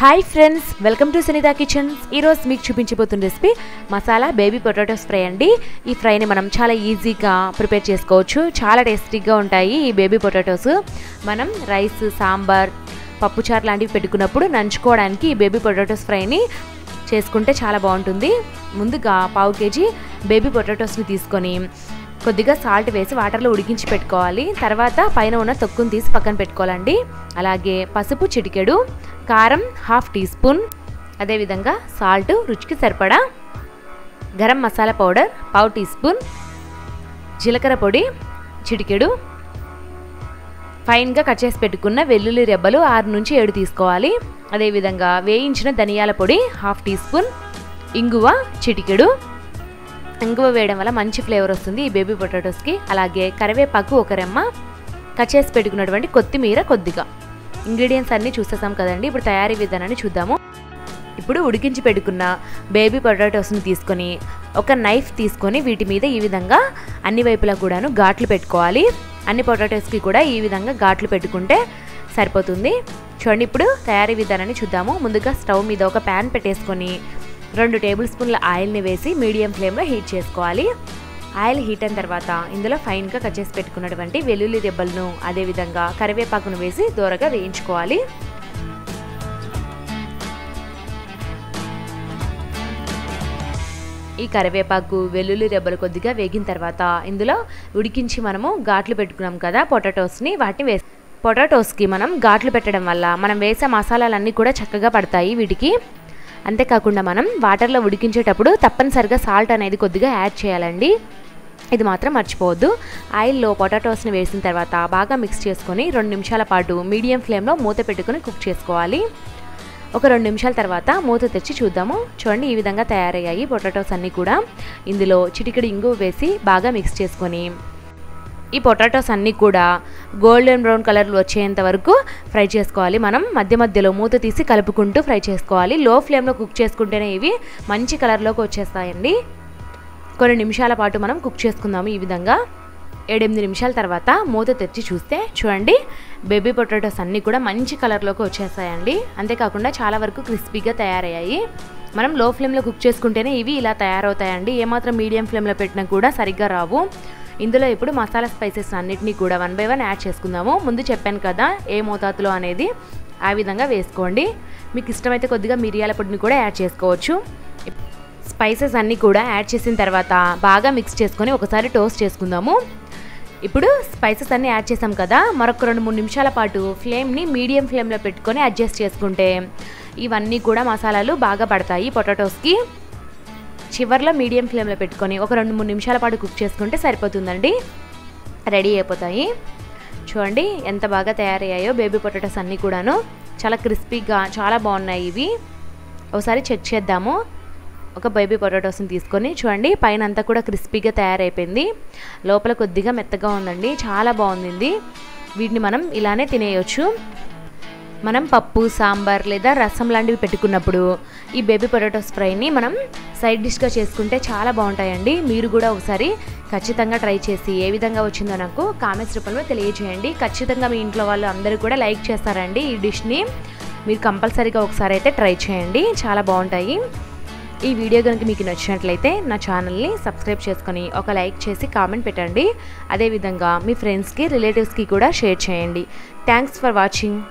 Hi friends welcome to Sunitha kitchens ఈరోజు మీకు చూపించబోతున్న recipe masala baby potatoes fry అండి. ఈ ఫ్రైని మనం చాలా ఈజీగా ప్రిపేర్ చేసుకోవచ్చు. చాలా టేస్టీగా ఉంటాయి ఈ బేబీ పొటాటోస్ మనం రైస్ సాంబార్ పప్పుచారు లాంటివి పెట్టుకున్నప్పుడు నంచుకోవడానికి ఈ బేబీ పొటాటోస్ ఫ్రైని చేసుకుంటే చాలా బాగుంటుంది. ముందుగా పావు కేజీ బేబీ పొటాటోస్ని తీసుకొని కొద్దిగా సాల్ట్ వేసి వాటర్లో ఉడికించి పెట్టుకోవాలి. తర్వాత పైన ఉన్న తొక్కును తీసి పక్కన పెట్టుకోవాలండి. అలాగే పసుపు చిటికెడు కారం హాఫ్ టీ స్పూన్ అదేవిధంగా సాల్ట్ రుచికి సరిపడా గరం మసాలా పౌడర్ పావు టీ స్పూన్ జీలకర్ర పొడి చిటికెడు. ఫైన్గా కట్ చేసి పెట్టుకున్న వెల్లుల్లి రెబ్బలు ఆరు నుంచి ఏడు తీసుకోవాలి. అదేవిధంగా వేయించిన ధనియాల పొడి హాఫ్ టీ స్పూన్ ఇంగువ చిటికెడు. ఇంగువ వేయడం వల్ల మంచి ఫ్లేవర్ వస్తుంది ఈ బేబీ పొటాటోస్కి. అలాగే కరివేపాకు ఒక రెమ్మ కట్ చేసి పెట్టుకున్నటువంటి కొత్తిమీర కొద్దిగా. ఇంగ్రీడియంట్స్ అన్నీ చూసేసాం కదండి ఇప్పుడు తయారీ విధానాన్ని చూద్దాము. ఇప్పుడు ఉడికించి పెట్టుకున్న బేబీ పొటాటోస్ని తీసుకొని ఒక నైఫ్ తీసుకొని వీటి మీద ఈ విధంగా అన్ని వైపులా కూడాను ఘాట్లు పెట్టుకోవాలి. అన్ని పొటాటోస్కి కూడా ఈ విధంగా ఘాట్లు పెట్టుకుంటే సరిపోతుంది. చూడండి ఇప్పుడు తయారీ విధానాన్ని చూద్దాము. ముందుగా స్టవ్ మీద ఒక ప్యాన్ పెట్టేసుకొని రెండు టేబుల్ స్పూన్ల ఆయిల్ని వేసి మీడియం ఫ్లేమ్లో హీట్ చేసుకోవాలి. ఆయిల్ హీట్ అయిన తర్వాత ఇందులో ఫైన్గా కట్ చేసి పెట్టుకున్నటువంటి వెల్లుల్లి దెబ్బలను అదేవిధంగా కరివేపాకును వేసి దూరగా వేయించుకోవాలి. ఈ కరివేపాకు వెల్లుల్లి రెబ్బలు కొద్దిగా వేగిన తర్వాత ఇందులో ఉడికించి మనము ఘాట్లు పెట్టుకున్నాం కదా పొటాటోస్ని వాటిని వేసి పొటాటోస్కి మనం ఘాట్లు పెట్టడం వల్ల మనం వేసే మసాలాలన్నీ కూడా చక్కగా పడతాయి వీటికి. అంతేకాకుండా మనం వాటర్లో ఉడికించేటప్పుడు తప్పనిసరిగా సాల్ట్ అనేది కొద్దిగా యాడ్ చేయాలండి. ఇది మాత్రం మర్చిపోవద్దు. ఆయిల్లో పొటాటోస్ని వేసిన తర్వాత బాగా మిక్స్ చేసుకొని రెండు నిమిషాల పాటు మీడియం ఫ్లేమ్లో మూత పెట్టుకొని కుక్ చేసుకోవాలి. ఒక రెండు నిమిషాల తర్వాత మూత తెచ్చి చూద్దాము. చూడండి ఈ విధంగా తయారయ్యాయి పొటాటోస్ అన్నీ కూడా. ఇందులో చిటికెడు ఇంగు వేసి బాగా మిక్స్ చేసుకొని ఈ పొటాటోస్ అన్నీ కూడా గోల్డెన్ బ్రౌన్ కలర్లు వచ్చేంత వరకు ఫ్రై చేసుకోవాలి. మనం మధ్య మధ్యలో మూత తీసి కలుపుకుంటూ ఫ్రై చేసుకోవాలి. లో ఫ్లేమ్లో కుక్ చేసుకుంటేనే ఇవి మంచి కలర్లోకి వచ్చేస్తాయండి. కొన్ని నిమిషాల పాటు మనం కుక్ చేసుకుందాము ఈ విధంగా. ఏడెనిమిది నిమిషాల తర్వాత మూత తెచ్చి చూస్తే చూడండి బేబీ పొటాటోస్ అన్నీ కూడా మంచి కలర్లోకి వచ్చేస్తాయండి. అంతేకాకుండా చాలా వరకు క్రిస్పీగా తయారయ్యాయి. మనం లో ఫ్లేమ్లో కుక్ చేసుకుంటేనే ఇవి ఇలా తయారవుతాయండి. ఏమాత్రం మీడియం ఫ్లేమ్లో పెట్టినా కూడా సరిగ్గా రావు. ఇందులో ఇప్పుడు మసాలా స్పైసెస్ అన్నిటినీ కూడా వన్ బై వన్ యాడ్ చేసుకుందాము. ముందు చెప్పాను కదా ఏ మోతాదులో అనేది ఆ విధంగా వేసుకోండి. మీకు ఇష్టమైతే కొద్దిగా మిరియాల పొడిని కూడా యాడ్ చేసుకోవచ్చు. స్పైసెస్ అన్నీ కూడా యాడ్ చేసిన తర్వాత బాగా మిక్స్ చేసుకొని ఒకసారి టోస్ట్ చేసుకుందాము. ఇప్పుడు స్పైసెస్ అన్నీ యాడ్ చేసాం కదా మరొక రెండు మూడు నిమిషాల పాటు ఫ్లేమ్ని మీడియం ఫ్లేమ్లో పెట్టుకొని అడ్జస్ట్ చేసుకుంటే ఇవన్నీ కూడా మసాలాలు బాగా పడతాయి పొటాటోస్కి. చివర్లో మీడియం ఫ్లేమ్లో పెట్టుకొని ఒక రెండు మూడు నిమిషాల పాటు కుక్ చేసుకుంటే సరిపోతుందండి. రెడీ అయిపోతాయి. చూడండి ఎంత బాగా తయారయ్యాయో బేబీ పొటాటోస్ అన్నీ కూడాను. చాలా క్రిస్పీగా చాలా బాగున్నాయి ఇవి. ఒకసారి చెక్ చేద్దాము. ఒక బేబీ పొటాటోస్ని తీసుకొని చూడండి పైన అంతా కూడా క్రిస్పీగా తయారైపోయింది. లోపల కొద్దిగా మెత్తగా ఉందండి చాలా బాగుంది. వీటిని మనం ఇలానే తినేయొచ్చు. మనం పప్పు సాంబార్ లేదా రసం లాంటివి పెట్టుకున్నప్పుడు ఈ బేబీ పొటాటోస్ ఫ్రైని మనం సైడ్ డిష్గా చేసుకుంటే చాలా బాగుంటాయండి. మీరు కూడా ఒకసారి ఖచ్చితంగా ట్రై చేసి ఏ విధంగా వచ్చిందో నాకు కామెంట్స్ రూపంలో తెలియజేయండి. ఖచ్చితంగా మీ ఇంట్లో వాళ్ళు అందరూ కూడా లైక్ చేస్తారండి ఈ డిష్ని. మీరు కంపల్సరీగా ఒకసారి అయితే ట్రై చేయండి. చాలా బాగుంటాయి. ఈ వీడియో కనుక మీకు నచ్చినట్లయితే నా ఛానల్ని సబ్స్క్రైబ్ చేసుకొని ఒక లైక్ చేసి కామెంట్ పెట్టండి. అదేవిధంగా మీ ఫ్రెండ్స్కి రిలేటివ్స్కి కూడా షేర్ చేయండి. Thanks for watching.